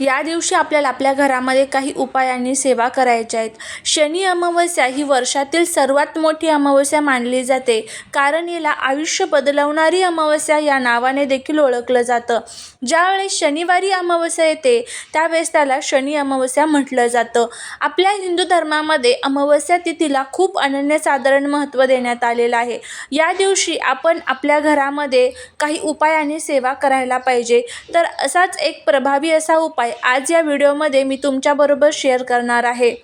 या दिवशी आपल्याला आपल्या घरामध्ये काही उपायांनी सेवा करायच्या आहेत. शनी अमावस्या ही वर्षातील सर्वात मोठी अमावस्या मानली जाते. कारण हिला आयुष्य बदलवणारी अमावस्या या नावाने देखील ओळखलं जातं. ज्यावेळेस शनिवारी अमावस्या येते त्यावेळेस त्याला शनी अमावस्या म्हटलं जातं. आपल्या हिंदू धर्मामध्ये अमावस्या तिथीला खूप अनन्यसाधारण महत्त्व देण्यात आलेलं आहे. या दिवशी आपण आपल्या घरामध्ये काही उपायांनी सेवा करायला पाहिजे. तर असाच एक प्रभावी असा उपाय आज या व्हिडिओमध्ये मी तुमच्याबरोबर शेअर करणार आहे.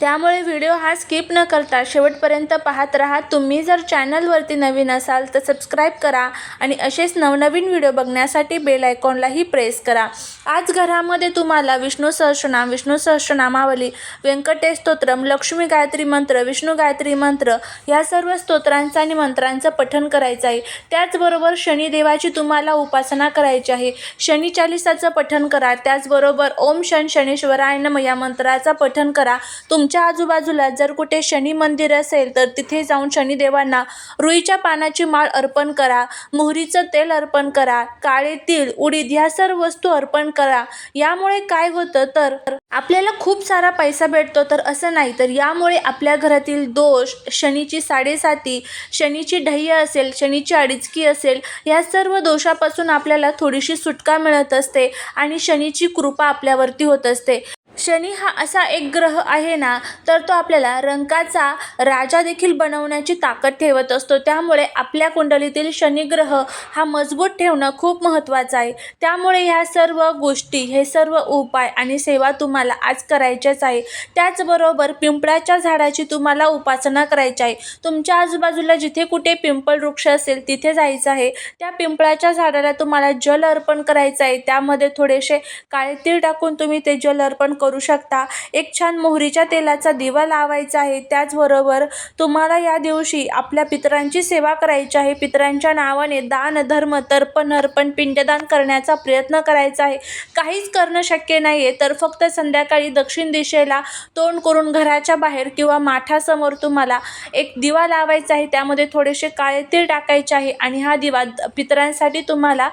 त्यामुळे व्हिडिओ हा स्किप न करता शेवटपर्यंत पाहत राहा. तुम्ही जर चॅनलवरती नवीन असाल तर सबस्क्राईब करा आणि असेच नवनवीन व्हिडिओ बघण्यासाठी बेल आयकॉनलाही प्रेस करा. आज घरामध्ये तुम्हाला विष्णू सहस्रनाम विष्णू सहस्रनामावली व्यंकटेश स्तोत्रम लक्ष्मी गायत्री मंत्र विष्णू गायत्री मंत्र या सर्व स्तोत्रांचं आणि मंत्रांचं पठण करायचं आहे. त्याचबरोबर शनिदेवाची तुम्हाला उपासना करायची आहे. शनी चालिसाचं पठण करा. त्याचबरोबर ओम शन शनीश्वराय नम या मंत्राचं पठण करा. तुम तुमच्या आजूबाजूला जर कुठे शनी मंदिर असेल तर तिथे जाऊन शनिदेवांना रुईच्या पानाची माळ अर्पण करा मोहरीचं तेल अर्पण करा काळे तीळ उडीद ह्या सर्व वस्तू अर्पण करा. यामुळे काय होतं तर आपल्याला खूप सारा पैसा भेटतो तर असं नाही तर यामुळे आपल्या घरातील दोष शनीची साडेसाती शनीची ढय्य असेल शनीची अडीचकी असेल या सर्व दोषापासून आपल्याला थोडीशी सुटका मिळत असते आणि शनीची कृपा आपल्यावरती होत असते. शनी हा असा एक ग्रह आहे ना तर तो आपल्याला रंकाचा राजा देखील बनवण्याची ताकद ठेवत असतो. त्यामुळे आपल्या कुंडलीतील शनिग्रह हा मजबूत ठेवणं खूप महत्त्वाचं आहे. त्यामुळे ह्या सर्व गोष्टी हे सर्व उपाय आणि सेवा तुम्हाला आज करायच्याच आहे. त्याचबरोबर पिंपळाच्या झाडाची तुम्हाला उपासना करायची आहे. तुमच्या आजूबाजूला जिथे कुठे पिंपळ वृक्ष असेल तिथे जायचं आहे. त्या पिंपळाच्या झाडाला तुम्हाला जल अर्पण करायचं आहे. त्यामध्ये थोडेसे काळे तीळ टाकून तुम्ही ते जल अर्पण करू करू शकता. एक छान मोहरीच्या तेलाचा दिवा लावायचा आहे. त्याचबरोबर तुम्हाला या दिवशी आपल्या पितरांची सेवा करायची आहे. पितरांच्या नावाने दान धर्म तर्पण अर्पण पिंडदान करण्याचा प्रयत्न करायचा आहे. काहीच करणं शक्य नाही आहे तर फक्त संध्याकाळी दक्षिण दिशेला तोंड करून घराच्या बाहेर किंवा माठासमोर तुम्हाला एक दिवा लावायचा आहे. त्यामध्ये थोडेसे काळे तीळ टाकायचे आहे आणि हा दिवा पितरांसाठी तुम्हाला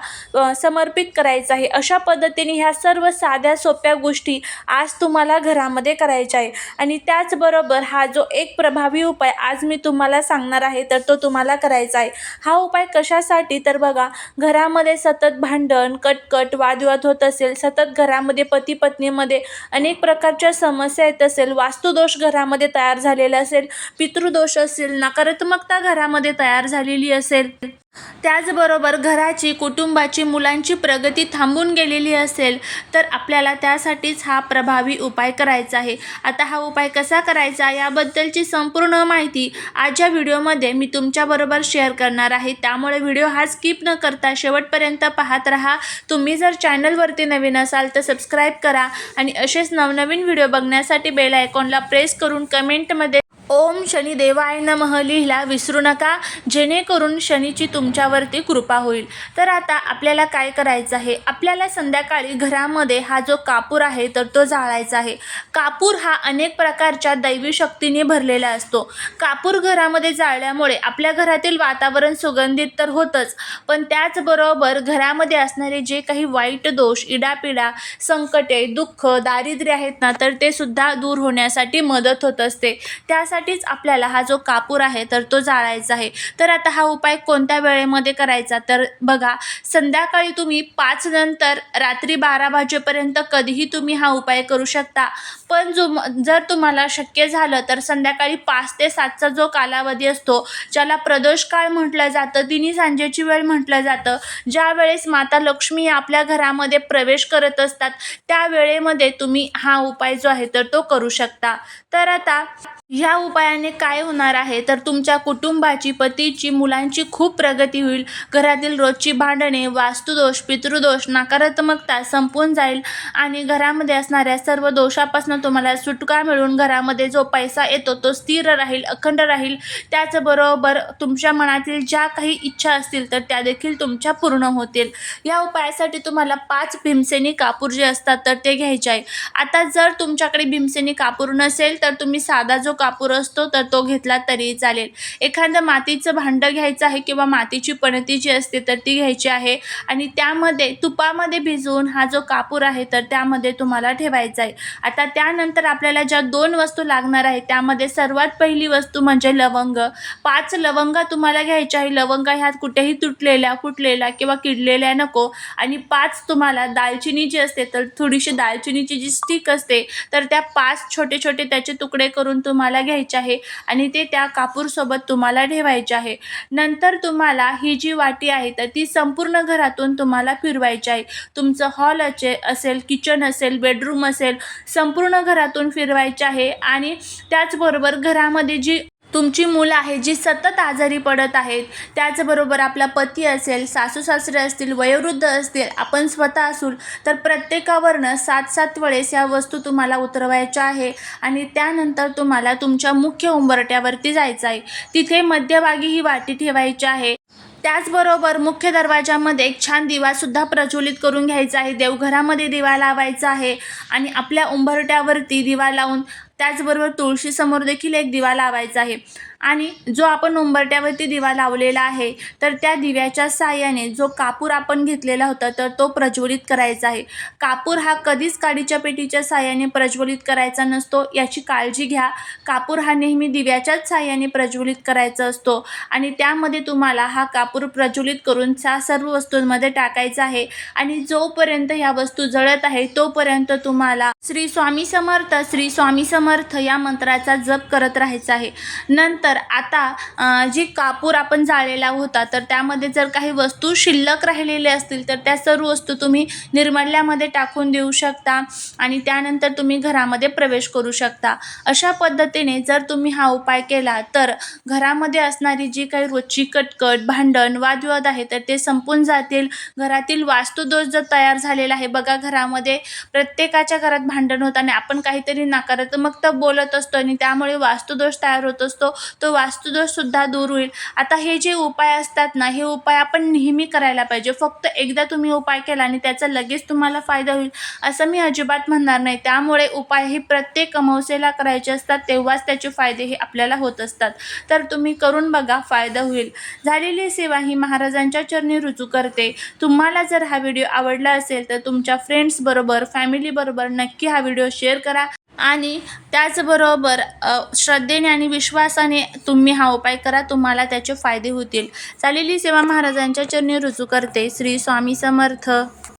समर्पित करायचा आहे. अशा पद्धतीने ह्या सर्व साध्या सोप्या गोष्टी आज तुम्हाला घरामध्ये करायचा आहे. आणि त्याचबरोबर हा जो एक प्रभावी उपाय आज मी तुम्हाला सांगणार आहे तर तो तुम्हाला करायचा आहे. हा उपाय कशासाठी? तर बघा घरामध्ये सतत भांडण कटकट वादविवाद होत असेल सतत घरामध्ये पती पत्नीमध्ये अनेक प्रकारच्या समस्या येत असेल वास्तुदोष घरामध्ये तयार झालेला असेल पितृदोष असेल नकारात्मकता घरामध्ये तयार झालेली असेल त्याचबरोबर घराची कुटुंबाची मुलांची प्रगती थांबून गेलेली असेल तर आपल्याला त्यासाठीच हा प्रभावी उपाय करायचा आहे. आता हा उपाय कसा करायचा याबद्दलची संपूर्ण माहिती आजच्या व्हिडिओमध्ये मी तुमच्याबरोबर शेअर करणार आहे. त्यामुळे व्हिडिओ हा स्किप न करता शेवटपर्यंत पाहत राहा. तुम्ही जर चॅनलवरती नवीन असाल तर सबस्क्राईब करा आणि असेच नवनवीन व्हिडिओ बघण्यासाठी बेल आयकॉनला प्रेस करून कमेंटमध्ये ओम शनी देवाय नमः लिहिला विसरू नका. जेणेकरून शनीची तुमच्यावरती कृपा होईल. तर आता आपल्याला काय करायचं आहे? आपल्याला संध्याकाळी घरामध्ये हा जो कापूर आहे तर तो जाळायचा आहे. कापूर हा अनेक प्रकारच्या दैवी शक्तीने भरलेला असतो. कापूर घरामध्ये जाळल्यामुळे आपल्या घरातील वातावरण सुगंधित तर होतंच पण त्याचबरोबर घरामध्ये असणारे जे काही वाईट दोष इडापिडा संकटे दुःख दारिद्र्य आहेत ना तर ते सुद्धा दूर होण्यासाठी मदत होत असते. त्यासाठी त्यासाठीच आपल्याला हा जो कापूर आहे तर तो जाळायचा आहे. तर आता हा उपाय कोणत्या वेळेमध्ये करायचा? तर बघा संध्याकाळी तुम्ही पाच नंतर रात्री बारा वाजेपर्यंत कधीही तुम्ही हा उपाय करू शकता. पण जो जर तुम्हाला शक्य झालं तर संध्याकाळी पाच ते सातचा जो कालावधी असतो ज्याला प्रदोष काळ म्हटलं जातं तिन्ही सांजेची वेळ म्हटलं जातं ज्या वेळेस माता लक्ष्मी आपल्या घरामध्ये प्रवेश करत असतात त्या वेळेमध्ये तुम्ही हा उपाय जो आहे तर तो करू शकता. तर आता ह्या उपायाने काय होणार आहे? तर तुमच्या कुटुंबाची पतीची मुलांची खूप प्रगती होईल. घरातील रोजची भांडणे वास्तुदोष पितृदोष नकारात्मकता संपून जाईल. आणि घरामध्ये असणाऱ्या सर्व दोषापासून तुम्हाला सुटका मिळून घरामध्ये जो पैसा येतो तो स्थिर राहील अखंड राहील. त्याचबरोबर तुमच्या मनातील ज्या काही इच्छा असतील तर त्या देखील तुमच्या पूर्ण होतील. या उपायासाठी तुम्हाला पाच भीमसेनी कापूर जे असतात तर ते घ्यायचे आहे. आता जर तुमच्याकडे भीमसेनी कापूर नसेल तर तुम्ही साधा जो कापूर असतो तर तो घेतला तरी चालेल. एखादं मातीचं भांडं घ्यायचं आहे किंवा मातीची पणती जी असते तर ती घ्यायची आहे. आणि त्यामध्ये तुपामध्ये भिजवून हा जो कापूर आहे तर त्यामध्ये तुम्हाला ठेवायचा आहे. आता त्यानंतर आपल्याला ज्या दोन वस्तू लागणार आहेत त्यामध्ये सर्वात पहिली वस्तू म्हणजे लवंग. पाच लवंगा तुम्हाला घ्यायच्या आहे. लवंगा ह्यात कुठेही तुटलेल्या फुटलेल्या किंवा किडलेल्या नको. आणि पाच तुम्हाला दालचिनी जी असते तर थोडीशी दालचिनीची जी स्टिक असते तर त्या पाच छोटे छोटे त्याचे तुकडे करून तुम्हाला घ्यायचे आहे आणि ते त्या कापूरसोबत तुम्हाला ठेवायचे आहे. नंतर तुम्हाला ही जी वाटी आहे तर ती संपूर्ण घरातून तुम्हाला फिरवायची आहे. तुमचं हॉल अचे असेल किचन असेल बेडरूम असेल संपूर्ण घरातून फिरवायचे आहे आणि त्याचबरोबर घरामध्ये जी तुमची मुलं आहेत जी सतत आजारी पडत आहेत. त्याचबरोबर आपला पती असेल सासू सासरे असतील वयोवृद्ध असतील आपण स्वतः असू तर प्रत्येकावरनं सात सात वेळेस या वस्तू तुम्हाला उतरवायच्या आहे आणि त्यानंतर तुम्हाला तुमच्या मुख्य उंबरट्यावरती जायचं आहे. तिथे मध्यभागी ही वाटी ठेवायची आहे. त्याचबरोबर मुख्य दरवाजामध्ये एक छान दिवासुद्धा प्रज्वलित करून घ्यायचा आहे. देवघरामध्ये दिवा लावायचा आहे आणि आपल्या उंबरट्यावरती दिवा लावून त्याचबरोबर तुळशीसमोर देखील एक दिवा लावायचा आहे. आणि जो आपण उंबरट्यावरती दिवा लावलेला आहे तर त्या दिव्याच्या साहाय्याने जो कापूर आपण घेतलेला होता तर तो प्रज्वलित करायचा आहे. कापूर हा कधीच काडीच्या पेटीच्या साहाय्याने प्रज्वलित करायचा नसतो याची काळजी घ्या. कापूर हा नेहमी दिव्याच्याच साहाय्याने प्रज्वलित करायचा असतो आणि त्यामध्ये तुम्हाला हा कापूर प्रज्वलित करून त्या सर्व वस्तूंमध्ये टाकायचा आहे. आणि जोपर्यंत ह्या वस्तू जळत आहे तोपर्यंत तुम्हाला श्री स्वामी समर्थ श्री स्वामी समर्थ समर्थ या मंत्राचा जप करत राहायचा आहे. नंतर आता जी कापूर आपण जाळलेला होता तर त्यामध्ये जर काही वस्तू शिल्लक राहिलेल्या असतील तर त्या सर्व वस्तू तुम्ही निर्मल्यामध्ये टाकून देऊ शकता आणि त्यानंतर तुम्ही घरामध्ये प्रवेश करू शकता. अशा पद्धतीने जर तुम्ही हा उपाय केला तर घरामध्ये असणारी जी काही रोजची कटकट भांडण वादविवाद आहे तर ते संपून जातील. घरातील वास्तुदोष जर तयार झालेला आहे बघा घरामध्ये प्रत्येकाच्या घरात भांडण होत आणि आपण काहीतरी नकारात्मक फक्त बोलत असतो आणि त्यामुळे वास्तुदोष तयार होत असतो. तो वास्तुदोषसुद्धा दूर होईल. आता हे जे उपाय असतात ना हे उपाय आपण नेहमी करायला पाहिजे. फक्त एकदा तुम्ही उपाय केला आणि त्याचा लगेच तुम्हाला फायदा होईल असं मी अजिबात म्हणणार नाही. त्यामुळे उपाय हे प्रत्येक अमावस्येला करायचे असतात तेव्हाच त्याचे फायदे हे आपल्याला होत असतात. तर तुम्ही करून बघा फायदा होईल. झालेली सेवा ही महाराजांच्या चरणी रुजू करते. तुम्हाला जर हा व्हिडिओ आवडला असेल तर तुमच्या फ्रेंड्सबरोबर फॅमिलीबरोबर नक्की हा व्हिडिओ शेअर करा. आणि त्याचबरोबर श्रद्धेने आणि विश्वासाने तुम्ही हा उपाय करा तुम्हाला त्याचे फायदे होतील. चालेली सेवा महाराजांच्या चरणी रुजू करते. श्री स्वामी समर्थ.